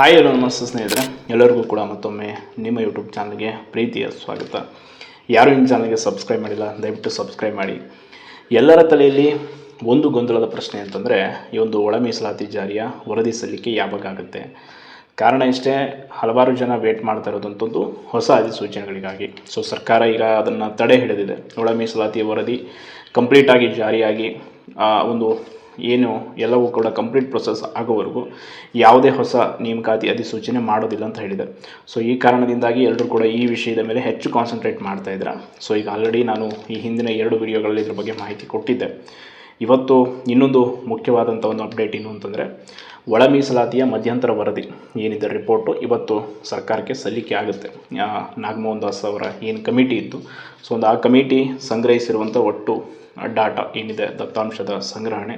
Hi hello ನಮಸ್ತೆ ಸ್ನೇಹಿತರೆ, ಎಲ್ಲರಿಗೂ ಕೂಡ ಮತ್ತೊಮ್ಮೆ ನಿಮ್ಮ ಯೂಟ್ಯೂಬ್ ಚಾನಲ್ಗೆ ಪ್ರೀತಿಯ ಸ್ವಾಗತ. ಯಾರು ನಿಮ್ಮ ಚಾನಲ್ಗೆ ಸಬ್ಸ್ಕ್ರೈಬ್ ಮಾಡಿಲ್ಲ, ದಯವಿಟ್ಟು ಸಬ್ಸ್ಕ್ರೈಬ್ ಮಾಡಿ. ಎಲ್ಲರ ತಲೆಯಲ್ಲಿ ಒಂದು ಗೊಂದಲದ ಪ್ರಶ್ನೆ ಅಂತಂದರೆ, ಈ ಒಂದು ಒಳ ಮೀಸಲಾತಿ ಜಾರಿಯ ವರದಿ ಸಲ್ಲಿಕೆ ಯಾವಾಗ ಆಗುತ್ತೆ? ಕಾರಣ ಇಷ್ಟೇ, ಹಲವಾರು ಜನ ವೇಟ್ ಮಾಡ್ತಾ ಇರೋದಂಥದ್ದು ಹೊಸ ಅಧಿಸೂಚನೆಗಳಿಗಾಗಿ. ಸೊ ಸರ್ಕಾರ ಈಗ ಅದನ್ನು ತಡೆ ಹಿಡಿದಿದೆ. ಒಳ ಮೀಸಲಾತಿ ವರದಿ ಕಂಪ್ಲೀಟಾಗಿ ಜಾರಿಯಾಗಿ ಒಂದು ಏನು ಎಲ್ಲವೂ ಕೂಡ ಕಂಪ್ಲೀಟ್ ಪ್ರೊಸೆಸ್ ಆಗೋವರೆಗೂ ಯಾವುದೇ ಹೊಸ ನೇಮಕಾತಿ ಅಧಿಸೂಚನೆ ಮಾಡೋದಿಲ್ಲ ಅಂತ ಹೇಳಿದೆ. ಸೊ ಈ ಕಾರಣದಿಂದಾಗಿ ಎಲ್ಲರೂ ಕೂಡ ಈ ವಿಷಯದ ಮೇಲೆ ಹೆಚ್ಚು ಕಾನ್ಸಂಟ್ರೇಟ್ ಮಾಡ್ತಾ ಇದ್ದಾರೆ ಸೊ ಈಗ ಆಲ್ರೆಡಿ ನಾನು ಈ ಹಿಂದಿನ ಎರಡು ವಿಡಿಯೋಗಳಲ್ಲಿ ಇದ್ರ ಬಗ್ಗೆ ಮಾಹಿತಿ ಕೊಟ್ಟಿದ್ದೆ. ಇವತ್ತು ಇನ್ನೊಂದು ಮುಖ್ಯವಾದಂಥ ಒಂದು ಅಪ್ಡೇಟ್ ಏನು ಅಂತಂದರೆ, ಒಳ ಮೀಸಲಾತಿಯ ಮಧ್ಯಂತರ ವರದಿ ಏನಿದೆ ರಿಪೋರ್ಟು ಇವತ್ತು ಸರ್ಕಾರಕ್ಕೆ ಸಲ್ಲಿಕೆ ಆಗುತ್ತೆ. ನಾಗಮೋಹನ್ ದಾಸ್ ಅವರ ಏನು ಕಮಿಟಿ ಇತ್ತು. ಸೊ ಒಂದು ಆ ಕಮಿಟಿ ಸಂಗ್ರಹಿಸಿರುವಂಥ ಒಟ್ಟು ಡಾಟಾ ಏನಿದೆ, ದತ್ತಾಂಶದ ಸಂಗ್ರಹಣೆ.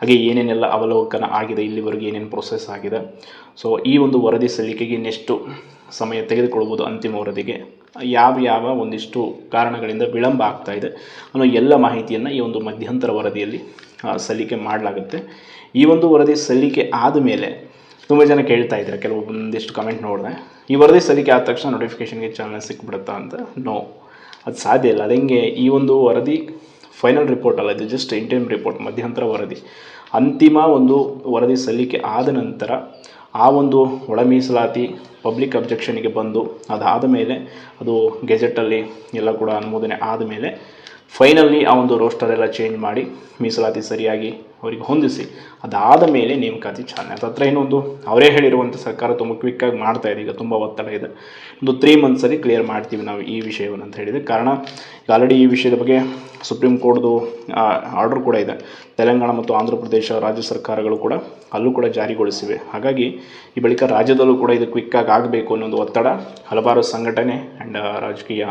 ಹಾಗೆ ಏನೇನೆಲ್ಲ ಅವಲೋಕನ ಆಗಿದೆ, ಇಲ್ಲಿವರೆಗೆ ಏನೇನು ಪ್ರೊಸೆಸ್ ಆಗಿದೆ. ಸೊ ಈ ಒಂದು ವರದಿ ಸಲ್ಲಿಕೆಗೆ ಇನ್ನೆಷ್ಟು ಸಮಯ ತೆಗೆದುಕೊಳ್ಬೋದು ಅಂತಿಮ ವರದಿಗೆ. ಯಾವ ಯಾವ ಒಂದಿಷ್ಟು ಕಾರಣಗಳಿಂದ ವಿಳಂಬ ಆಗ್ತಾ ಇದೆ ಅನ್ನೋ ಎಲ್ಲ ಮಾಹಿತಿಯನ್ನು ಈ ಒಂದು ಮಧ್ಯಂತರ ವರದಿಯಲ್ಲಿ ಸಲ್ಲಿಕೆ ಮಾಡಲಾಗುತ್ತೆ. ಈ ಒಂದು ವರದಿ ಸಲ್ಲಿಕೆ ಆದಮೇಲೆ ತುಂಬ ಜನ ಕೇಳ್ತಾ ಇದ್ದಾರೆ, ಕೆಲವು ಒಂದಿಷ್ಟು ಕಮೆಂಟ್ ನೋಡಿದೆ. ಈ ವರದಿ ಸಲ್ಲಿಕೆ ಆದ ತಕ್ಷಣ ನೋಟಿಫಿಕೇಷನ್ಗೆ ಚಾನಲ್ ಸಿಕ್ಬಿಡುತ್ತಾ ಅಂತ? ನೋ ಅದು ಸಾಧ್ಯ ಇಲ್ಲ. ಅದು ಹೆಂಗೆ? ಈ ಒಂದು ವರದಿ ಫೈನಲ್ ರಿಪೋರ್ಟ್ ಅಲ್ಲ, ಇದು ಜಸ್ಟ್ ಇಂಟರ್ಮ್ ರಿಪೋರ್ಟ್ ಮಧ್ಯಂತರ ವರದಿ. ಅಂತಿಮ ಒಂದು ವರದಿ ಸಲ್ಲಿಕೆ ಆದ ನಂತರ ಆ ಒಂದು ಒಳ ಮೀಸಲಾತಿ ಪಬ್ಲಿಕ್ ಅಬ್ಜೆಕ್ಷನ್ಗೆ ಬಂದು ಅದಾದ ಮೇಲೆ ಅದು ಗೆಜೆಟಲ್ಲಿ ಎಲ್ಲ ಕೂಡ ಅನುಮೋದನೆ ಆದಮೇಲೆ ಫೈನಲಿ ಆ ಒಂದು ರೋಸ್ಟರ್ ಎಲ್ಲ ಚೇಂಜ್ ಮಾಡಿ ಮೀಸಲಾತಿ ಸರಿಯಾಗಿ ಅವರಿಗೆ ಹೊಂದಿಸಿ. ಅದಾದ ಮೇಲೆ ನೇಮಕಾತಿ ಚಾಲನೆ. ಅದು ಹತ್ರ ಇನ್ನೊಂದು, ಅವರೇ ಹೇಳಿರುವಂಥ ಸರ್ಕಾರ ತುಂಬ ಕ್ವಿಕ್ಕಾಗಿ ಮಾಡ್ತಾ ಇದೆ. ಈಗ ತುಂಬ ಒತ್ತಡ ಇದೆ. ಒಂದು ತ್ರೀ ಮಂತ್ಸಲ್ಲಿ ಕ್ಲಿಯರ್ ಮಾಡ್ತೀವಿ ನಾವು ಈ ವಿಷಯವನ್ನು ಅಂತ ಹೇಳಿದೆ ಕಾರಣ ಆಲ್ರೆಡಿ ಈ ವಿಷಯದ ಬಗ್ಗೆ ಸುಪ್ರೀಂ ಕೋರ್ಟ್ದು ಆರ್ಡರ್ ಕೂಡ ಇದೆ. ತೆಲಂಗಾಣ ಮತ್ತು ಆಂಧ್ರ ಪ್ರದೇಶ ರಾಜ್ಯ ಸರ್ಕಾರಗಳು ಕೂಡ ಅಲ್ಲೂ ಕೂಡ ಜಾರಿಗೊಳಿಸಿವೆ. ಹಾಗಾಗಿ ಈ ಬಳಿಕ ರಾಜ್ಯದಲ್ಲೂ ಕೂಡ ಇದು ಕ್ವಿಕ್ಕಾಗಿ ಆಗಬೇಕು ಅನ್ನೋ ಒಂದು ಒತ್ತಡ, ಹಲವಾರು ಸಂಘಟನೆ ಆ್ಯಂಡ್ ರಾಜಕೀಯ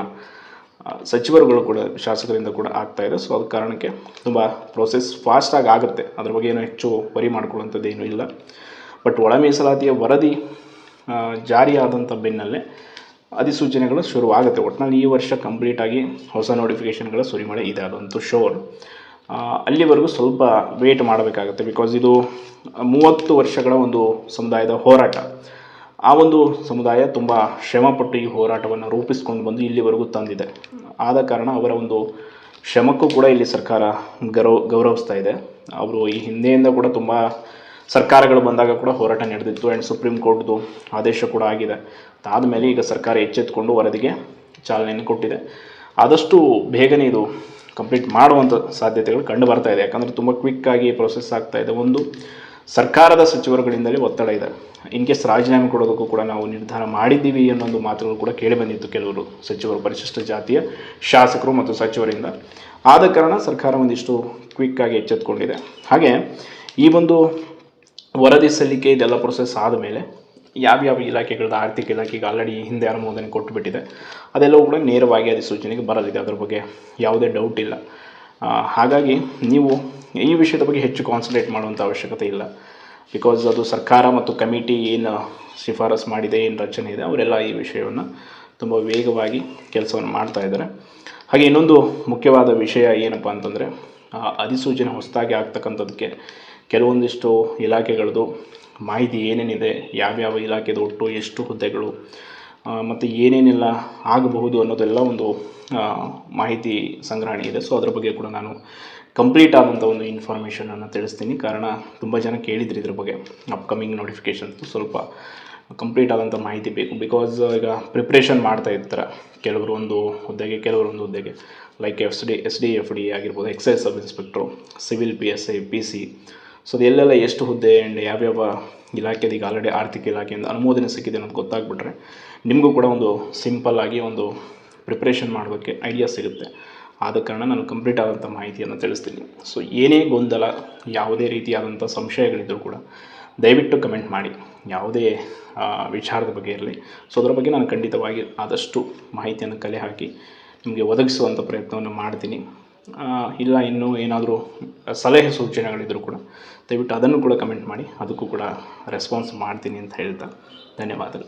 ಸಚಿವರುಗಳು ಕೂಡ, ಶಾಸಕರಿಂದ ಕೂಡ ಆಗ್ತಾ ಇದೆ. ಸೊ ಅದ ಕಾರಣಕ್ಕೆ ತುಂಬ ಪ್ರೋಸೆಸ್ ಫಾಸ್ಟಾಗಿ ಆಗುತ್ತೆ. ಅದ್ರ ಬಗ್ಗೆ ಏನೂ ಹೆಚ್ಚು ವರಿ ಮಾಡ್ಕೊಳ್ಳುವಂಥದ್ದು ಏನೂ ಇಲ್ಲ. ಬಟ್ ಒಳ ಮೀಸಲಾತಿಯ ವರದಿ ಜಾರಿಯಾದಂಥ ಬೆನ್ನಲ್ಲೇ ಅಧಿಸೂಚನೆಗಳು ಶುರುವಾಗುತ್ತೆ. ಒಟ್ಟಿನಲ್ಲಿ ಈ ವರ್ಷ ಕಂಪ್ಲೀಟಾಗಿ ಹೊಸ ನೋಟಿಫಿಕೇಷನ್ಗಳ ಸುರಿಮಳೆ ಇದೆ. ಅದಂತೂ ಶೋರ್ ಅಲ್ಲಿವರೆಗೂ ಸ್ವಲ್ಪ ವೇಟ್ ಮಾಡಬೇಕಾಗುತ್ತೆ. ಬಿಕಾಸ್ ಇದು ಮೂವತ್ತು ವರ್ಷಗಳ ಒಂದು ಸಮುದಾಯದ ಹೋರಾಟ. ಆ ಒಂದು ಸಮುದಾಯ ತುಂಬ ಶ್ರಮಪಟ್ಟು ಈ ಹೋರಾಟವನ್ನು ರೂಪಿಸ್ಕೊಂಡು ಬಂದು ಇಲ್ಲಿವರೆಗೂ ತಂದಿದೆ. ಆದ ಕಾರಣ ಅವರ ಒಂದು ಶ್ರಮಕ್ಕೂ ಕೂಡ ಇಲ್ಲಿ ಸರ್ಕಾರ ಗೌರವ, ಗೌರವಿಸ್ತಾ ಇದೆ. ಅವರು ಈ ಹಿಂದೆಯಿಂದ ಕೂಡ ತುಂಬ ಸರ್ಕಾರಗಳು ಬಂದಾಗ ಕೂಡ ಹೋರಾಟ ನಡೆದಿತ್ತು. ಆ್ಯಂಡ್ ಸುಪ್ರೀಂ ಕೋರ್ಟ್ದು ಆದೇಶ ಕೂಡ ಆಗಿದೆ. ಅದಾದಮೇಲೆ ಈಗ ಸರ್ಕಾರ ಎಚ್ಚೆತ್ತುಕೊಂಡು ವರದಿಗೆ ಚಾಲನೆಯನ್ನು ಕೊಟ್ಟಿದೆ. ಆದಷ್ಟು ಬೇಗನೆ ಇದು ಕಂಪ್ಲೀಟ್ ಮಾಡುವಂಥ ಸಾಧ್ಯತೆಗಳು ಕಂಡು ಬರ್ತಾ ಇದೆ. ಯಾಕಂದರೆ ತುಂಬ ಕ್ವಿಕ್ಕಾಗಿ ಪ್ರೊಸೆಸ್ ಆಗ್ತಾ ಇದೆ. ಒಂದು ಸರ್ಕಾರದ ಸಚಿವರುಗಳಿಂದಲೇ ಒತ್ತಡ ಇದೆ. ಇನ್ ಕೇಸ್ ರಾಜೀನಾಮೆ ಕೊಡೋದಕ್ಕೂ ಕೂಡ ನಾವು ನಿರ್ಧಾರ ಮಾಡಿದ್ದೀವಿ ಅನ್ನೋ ಒಂದು ಮಾತುಗಳು ಕೂಡ ಕೇಳಿ ಬಂದಿತ್ತು ಕೆಲವರು ಸಚಿವರು, ಪರಿಶಿಷ್ಟ ಜಾತಿಯ ಶಾಸಕರು ಮತ್ತು ಸಚಿವರಿಂದ. ಆದ ಕಾರಣ ಸರ್ಕಾರ ಒಂದಿಷ್ಟು ಕ್ವಿಕ್ಕಾಗಿ ಎಚ್ಚೆತ್ಕೊಂಡಿದೆ. ಹಾಗೆ ಈ ಒಂದು ವರದಿ ಸಲ್ಲಿಕೆ ಇದೆಲ್ಲ ಪ್ರೊಸೆಸ್ ಆದಮೇಲೆ ಯಾವ್ಯಾವ ಇಲಾಖೆಗಳದ ಆರ್ಥಿಕ ಇಲಾಖೆಗೆ ಆಲ್ರೆಡಿ ಹಿಂದೆ ಅನುಮೋದನೆ ಕೊಟ್ಟುಬಿಟ್ಟಿದೆ ಅದೆಲ್ಲವೂ ಕೂಡ ನೇರವಾಗಿ ಅಧಿಸೂಚನೆಗೆ ಬರಲಿದೆ. ಅದ್ರ ಬಗ್ಗೆ ಯಾವುದೇ ಡೌಟ್ ಇಲ್ಲ. ಹಾಗಾಗಿ ನೀವು ಈ ವಿಷಯದ ಬಗ್ಗೆ ಹೆಚ್ಚು ಕಾನ್ಸಂಟ್ರೇಟ್ ಮಾಡುವಂಥ ಅವಶ್ಯಕತೆ ಇಲ್ಲ. ಬಿಕಾಸ್ ಅದು ಸರ್ಕಾರ ಮತ್ತು ಕಮಿಟಿ ಏನು ಶಿಫಾರಸು ಮಾಡಿದೆ, ಏನು ರಚನೆ ಇದೆ, ಅವರೆಲ್ಲ ಈ ವಿಷಯವನ್ನು ತುಂಬ ವೇಗವಾಗಿ ಕೆಲಸವನ್ನು ಮಾಡ್ತಾ ಇದ್ದಾರೆ. ಹಾಗೆ ಇನ್ನೊಂದು ಮುಖ್ಯವಾದ ವಿಷಯ ಏನಪ್ಪ ಅಂತಂದರೆ ಅಧಿಸೂಚನೆ ಹೊಸದಾಗಿ ಆಗ್ತಕ್ಕಂಥದ್ದಕ್ಕೆ ಕೆಲವೊಂದಿಷ್ಟು ಇಲಾಖೆಗಳದ್ದು ಮಾಹಿತಿ ಏನೇನಿದೆ, ಯಾವ್ಯಾವ ಇಲಾಖೆದು ಒಟ್ಟು ಎಷ್ಟು ಹುದ್ದೆಗಳು ಮತ್ತು ಏನೇನೆಲ್ಲ ಆಗಬಹುದು ಅನ್ನೋದೆಲ್ಲ ಒಂದು ಮಾಹಿತಿ ಸಂಗ್ರಹಣೆ ಇದೆ. ಸೊ ಅದರ ಬಗ್ಗೆ ಕೂಡ ನಾನು ಕಂಪ್ಲೀಟ್ ಆದಂಥ ಒಂದು ಇನ್ಫಾರ್ಮೇಷನನ್ನು ತಿಳಿಸ್ತೀನಿ. ಕಾರಣ, ತುಂಬ ಜನ ಕೇಳಿದ್ರು ಇದ್ರ ಬಗ್ಗೆ. ಅಪ್ಕಮಿಂಗ್ ನೋಟಿಫಿಕೇಷನ್ಸ್ ಸ್ವಲ್ಪ ಕಂಪ್ಲೀಟ್ ಆದಂಥ ಮಾಹಿತಿ ಬೇಕು. ಬಿಕಾಸ್ ಈಗ ಪ್ರಿಪ್ರೇಷನ್ ಮಾಡ್ತಾ ಇರ್ತಾರೆ. ಕೆಲವರು ಒಂದು ಹುದ್ದೆಗೆ, ಕೆಲವರು ಒಂದು ಹುದ್ದೆಗೆ. Like F D S D F D ಆಗಿರ್ಬೋದು excise sub inspector civil P S I P C so ಅದು ಎಲ್ಲೆಲ್ಲ ಎಷ್ಟು ಹುದ್ದೆ ಆ್ಯಂಡ್ ಯಾವ್ಯಾವ ಇಲಾಖೆದು ಈಗ ಆಲ್ರೆಡಿ ಆರ್ಥಿಕ ಇಲಾಖೆಯಿಂದ ಅನುಮೋದನೆ ಸಿಕ್ಕಿದೆ ಅನ್ನೋದು ಗೊತ್ತಾಗ್ಬಿಟ್ರೆ ನಿಮಗೂ ಕೂಡ ಒಂದು ಸಿಂಪಲ್ ಆಗಿ ಒಂದು ಪ್ರಿಪ್ರೇಷನ್ ಮಾಡೋದಕ್ಕೆ ಐಡಿಯಾ ಸಿಗುತ್ತೆ. ಆದ ಕಾರಣ ನಾನು ಕಂಪ್ಲೀಟ್ ಆದಂಥ ಮಾಹಿತಿಯನ್ನು ತಿಳಿಸ್ತೀನಿ. ಸೊ ಏನೇ ಗೊಂದಲ, ಯಾವುದೇ ರೀತಿಯಾದಂಥ ಸಂಶಯಗಳಿದ್ದರೂ ಕೂಡ ದಯವಿಟ್ಟು ಕಮೆಂಟ್ ಮಾಡಿ. ಯಾವುದೇ ವಿಚಾರದ ಬಗ್ಗೆ ಇರಲಿ. ಸೊ ಅದರ ಬಗ್ಗೆ ನಾನು ಖಂಡಿತವಾಗಿ ಆದಷ್ಟು ಮಾಹಿತಿಯನ್ನು ಕಲೆ ಹಾಕಿ ನಿಮಗೆ ಒದಗಿಸುವಂಥ ಪ್ರಯತ್ನವನ್ನು ಮಾಡ್ತೀನಿ. ಇಲ್ಲ, ಇನ್ನೂ ಏನಾದರೂ ಸಲಹೆ ಸೂಚನೆಗಳಿದ್ದರೂ ಕೂಡ, ದಯವಿಟ್ಟು ಅದನ್ನು ಕೂಡ ಕಮೆಂಟ್ ಮಾಡಿ, ಅದಕ್ಕೂ ಕೂಡ ರೆಸ್ಪಾನ್ಸ್ ಮಾಡ್ತೀನಿ ಅಂತ ಹೇಳ್ತಾ ಧನ್ಯವಾದಗಳು.